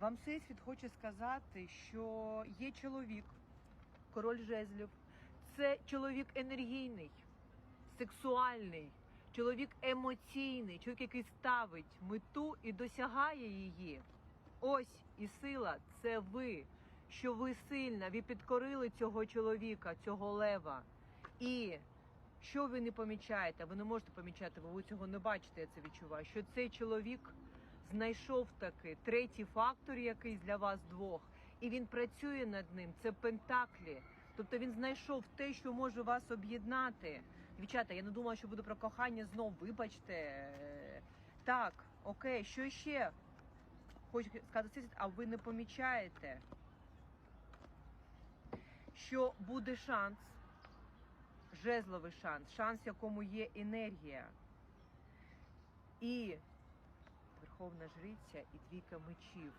Вам всесвіт хоче сказати, що є чоловік, король жезлів. Це чоловік енергійний, сексуальний, чоловік емоційний, чоловік, який ставить мету і досягає її. Ось і сила це ви, що ви сильна, ви підкорили цього чоловіка, цього лева. І що ви не помічаєте, ви не можете помічати, бо ви цього не бачите, я це відчуваю. Що цей чоловік знайшов таки третій фактор, якийсь для вас двох, і він працює над ним. Це пентаклі. Тобто він знайшов те, що може вас об'єднати. Дівчата, я не думала, що буде про кохання знов. Вибачте. Так, окей, що ще? Хочу сказати, а ви не помічаєте, що буде шанс, жезловий шанс, шанс, якому є енергія. І Верховна Жриця і двійка мечів.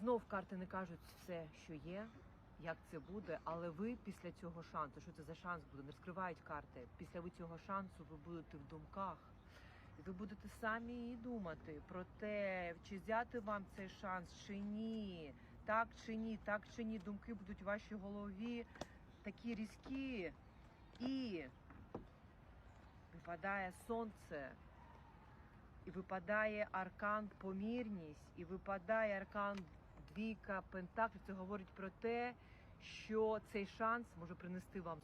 Знов карти не кажуть все, що є, як це буде, але ви після цього шансу, що це за шанс буде, не розкривають карти. Після ви цього шансу ви будете в думках. І ви будете самі і думати про те, чи взяти вам цей шанс, чи ні, так чи ні, так чи ні. Думки будуть у вашій голові такі різкі. І випадає сонце, і випадає аркан помірність, і випадає аркан двійка пентаклів. Це говорить про те, що цей шанс може принести вам